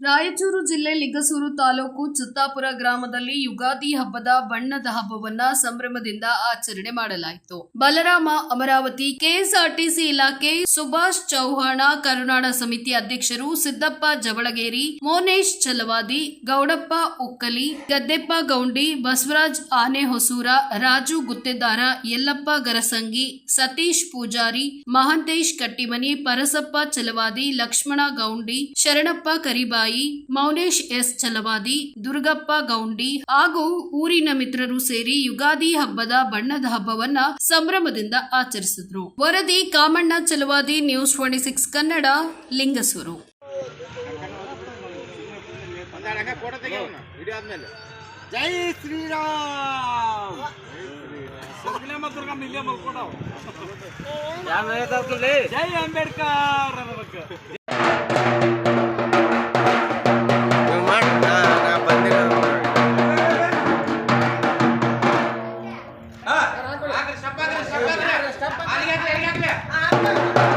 ರಾಯಚೂರು ಜಿಲ್ಲೆ ಲಿಂಗಸೂರು ತಾಲೂಕು ಚುತ್ತಾಪುರ ಗ್ರಾಮದಲ್ಲಿ ಯುಗಾದಿ ಹಬ್ಬದ ಬಣ್ಣದ ಹಬ್ಬವನ್ನ ಸಂಭ್ರಮದಿಂದ ಆಚರಣೆ ಮಾಡಲಾಯಿತು. ಬಲರಾಮ ಅಮರಾವತಿ, ಕೆಎಸ್ಆರ್ಟಿಸಿ ಇಲಾಖೆ, ಸುಭಾಷ್ ಚೌಹಾಣ, ಕರುನಾಡ ಸಮಿತಿ ಅಧ್ಯಕ್ಷರು ಸಿದ್ದಪ್ಪ ಜವಳಗೇರಿ, ಮೋನೇಶ್ ಚಲವಾದಿ, ಗೌಡಪ್ಪ ಉಕ್ಕಲಿ, ಗದ್ದೆಪ್ಪ ಗೌಂಡಿ, ಬಸವರಾಜ್ ಆನೆ ಹೊಸೂರ ರಾಜು ಗುತ್ತೆದಾರ, ಯಲ್ಲಪ್ಪ ಗರಸಂಗಿ, ಸತೀಶ್ ಪೂಜಾರಿ, ಮಹಂತೇಶ್ ಕಟ್ಟಿಮನಿ, ಪರಸಪ್ಪ ಚಲವಾದಿ, ಲಕ್ಷ್ಮಣ ಗೌಂಡಿ, ಶರಣಪ್ಪ ಕರಿಬಾಯಿ ಮೌನೇಶ್ ಎಸ್ ಚಲವಾದಿ ದುರ್ಗಪ್ಪ ಗೌಂಡಿ ಹಾಗೂ ಊರಿನ ಮಿತ್ರರು ಸೇರಿ ಯುಗಾದಿ ಹಬ್ಬದ ಬಣ್ಣದ ಹಬ್ಬವನ್ನ ಸಂಭ್ರಮದಿಂದ ಆಚರಿಸಿದ್ರು. ವರದಿ Kamanna Chalavadi news twenty six Kannada Lingasugur. ಜೈ ಆದ್ಮೇಲೆ ಜೈ ಶ್ರೀರಾಮ್. ಸದ್ಗುಲೆ ಮತ್ತು ದುರ್ಗಮ್ಮ ಇಲ್ಲೇ ಮಲ್ಕೊಂಡಾವ ಜೈ ಅಂಬೇಡ್ಕರ್ ಅನ್ನಬೇಕು ಅಲ್ಲ